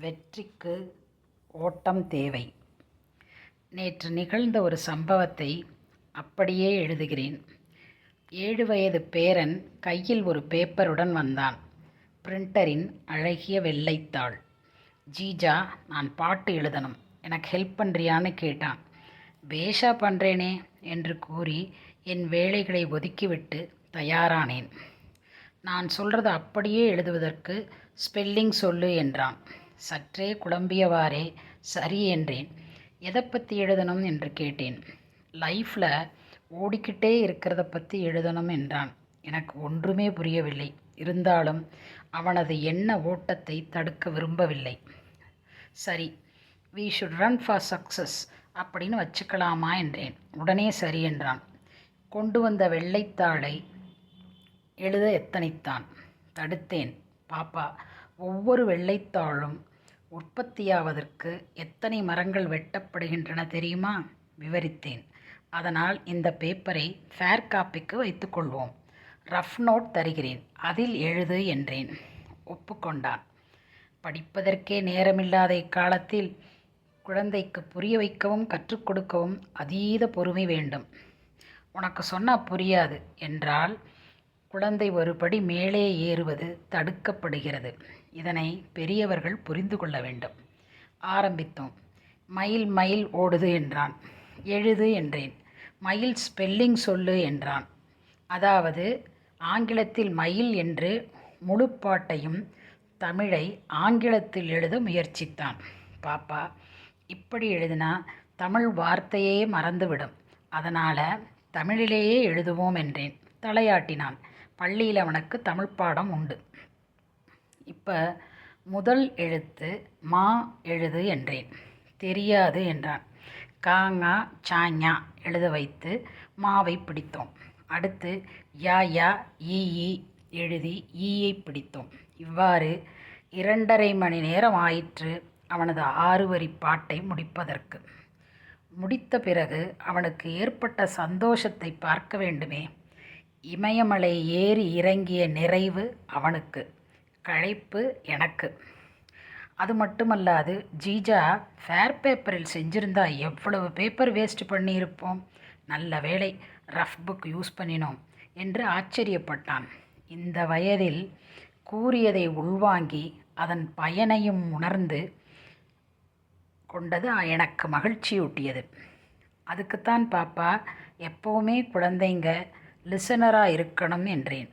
வெற்றிக்கு ஓட்டம் தேவை. நேற்று நிகழ்ந்த ஒரு சம்பவத்தை அப்படியே எழுதுகிறேன். ஏழு வயது பேரன் கையில் ஒரு பேப்பருடன் வந்தான். பிரிண்டரின் அழகிய வெள்ளைத்தாள். ஜீஜா நான் பாட்டு எழுதணும். எனக்கு ஹெல்ப் பண்ணுறியான்னு கேட்டான். பேஷா பண்ணுறேனே என்று கூறி என் வேலைகளை ஒதுக்கிவிட்டு தயாரானேன். நான் சொல்கிறது அப்படியே எழுதுவதற்கு ஸ்பெல்லிங் சொல்லு என்றான். சற்றே குழம்பியவாறே சரி என்றேன். எதை பற்றி எழுதணும் என்று கேட்டேன். லைஃப்பில் ஓடிக்கிட்டே இருக்கிறத பற்றி எழுதணும் என்றான். எனக்கு ஒன்றுமே புரியவில்லை. இருந்தாலும் அவனது எண்ண ஓட்டத்தை தடுக்க விரும்பவில்லை. சரி we should run for success அப்படின்னு வச்சுக்கலாமா என்றேன். உடனே சரி என்றான். கொண்டு வந்த வெள்ளைத்தாளை எழுத எத்தனைத்தான்? தடுத்தேன். பாப்பா ஒவ்வொரு வெள்ளைத்தாளும் உற்பத்தியாவதற்கு எத்தனை மரங்கள் வெட்டப்படுகின்றன தெரியுமா? விவரித்தேன். அதனால் இந்த பேப்பரை ஃபேர் காப்பிக்கு வைத்துக்கொள்வோம் ரஃப் நோட் தருகிறேன். அதில் எழுது என்றேன். ஒப்புக்கொண்டான். படிப்பதற்கே நேரமில்லாத இக்காலத்தில் குழந்தைக்கு புரிய வைக்கவும் கற்றுக் கொடுக்கவும் அதீத பொறுமை வேண்டும். உனக்கு சொன்னால் புரியாது என்றால் குழந்தை ஒருபடி மேலே ஏறுவது தடுக்கப்படுகிறது. இதனை பெரியவர்கள் புரிந்து கொள்ள வேண்டும். ஆரம்பித்தோம். மயில் மயில் ஓடுது என்றான். எழுது என்றேன். மயில் ஸ்பெல்லிங் சொல்லு என்றான். அதாவது ஆங்கிலத்தில் மயில் என்று முழுப்பாட்டையும் தமிழை ஆங்கிலத்தில் எழுத முயற்சித்தான். பாப்பா இப்படி எழுதினா தமிழ் வார்த்தையே மறந்துவிடும். அதனால் தமிழிலேயே எழுதுவோம் என்றேன். தலையாட்டினான். பள்ளியில் அவனுக்கு தமிழ் பாடம் உண்டு. இப்போ முதல் எழுத்து மா எழுது என்றேன். தெரியாது என்றான். காங்கா சாஞா எழுத வைத்து மாவை பிடித்தோம். அடுத்து யா யா ஈ ஈ எழுதி ஈயை பிடித்தோம். இவ்வாறு இரண்டரை மணி நேரம் ஆயிற்று அவனது ஆறு வரி பாட்டை முடிப்பதற்கு. முடித்த பிறகு அவனுக்கு ஏற்பட்ட சந்தோஷத்தை பார்க்க வேண்டுமே. இமயமலை ஏறி இறங்கிய நிறைவு அவனுக்கு. களைப்பு எனக்கு. அது மட்டுமல்லாது ஜீஜா ஃபேர் பேப்பரில் செஞ்சிருந்தா எவ்வளவு பேப்பர் வேஸ்ட் பண்ணியிருப்போம். நல்ல வேளை ரஃப் புக் யூஸ் பண்ணினோம் என்று ஆச்சரியப்பட்டான். இந்த வயதில் கூறியதை உள்வாங்கி அதன் பயனையும் உணர்ந்து கொண்டது எனக்கு மகிழ்ச்சியூட்டியது. அதுக்குத்தான் பாப்பா எப்போவுமே குழந்தைங்க லிசனராக இருக்கணும் என்றேன்.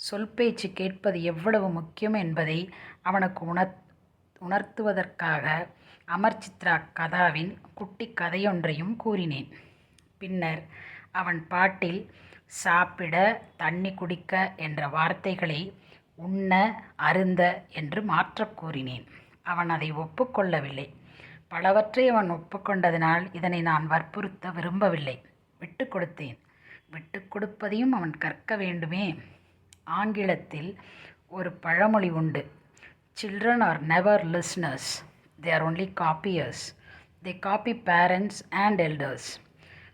சொல் பேச்சு கேட்பது எவ்வளவு முக்கியம் என்பதை அவனுக்கு உணர் உணர்த்துவதற்காக அமர் சித்ரா கதாவின் குட்டி கதையொன்றையும் கூறினேன். பின்னர் அவன் பாட்டில் சாப்பிட தண்ணி குடிக்க என்ற வார்த்தைகளை உண்ண அருந்த என்று மாற்றக் கூறினேன். அவன் அதை ஒப்புக்கொள்ளவில்லை. பலவற்றை அவன் ஒப்புக்கொண்டதினால் இதனை நான் வற்புறுத்த விரும்பவில்லை. விட்டு கொடுத்தேன். விட்டு கொடுப்பதையும் அவன் கற்க வேண்டுமே. ஆங்கிலத்தில் ஒரு பழமொழி உண்டு. Children are never listeners they are only copiers they copy parents and elders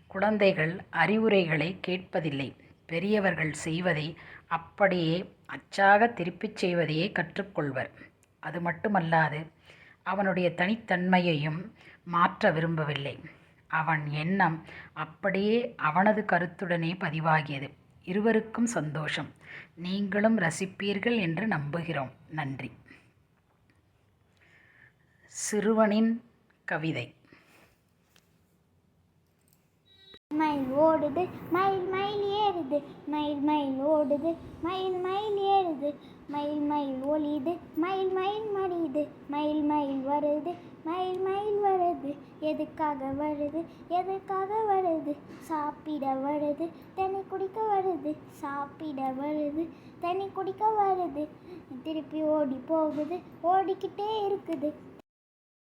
குழந்தைகள் அறிவுரைகளை கேட்பதில்லை. பெரியவர்கள் செய்வதை அப்படியே அச்சாக திருப்பிச் செய்வதையே கற்றுக்கொள்வர். அது மட்டுமல்லாது அவனுடைய தனித்தன்மையையும் மாற்ற விரும்பவில்லை. அவன் எண்ணம் அப்படியே அவனது கருத்துடனே பதிவாகியது. இருவருக்கும் சந்தோஷம். நீங்களும் ரசிப்பீர்கள் என்று நம்புகிறோம். நன்றி. சிறுவனின் கவிதை. மயில் ஓடுது மயில் மயில் ஏறுது மயில் மயில் ஓடுது மயில் மயில் ஏறுது மயில் மயில் ஒளியுது மயில் மயில் மடியுது. மயில் மயில் வருது மயில் மயில் வருது. எதுக்காக வருது எதுக்காக வருது? சாப்பிட வருது தண்ணி குடிக்க வருது. சாப்பிட வருது தண்ணி குடிக்க வருது. திருப்பி ஓடி போகுது ஓடிக்கிட்டே இருக்குது.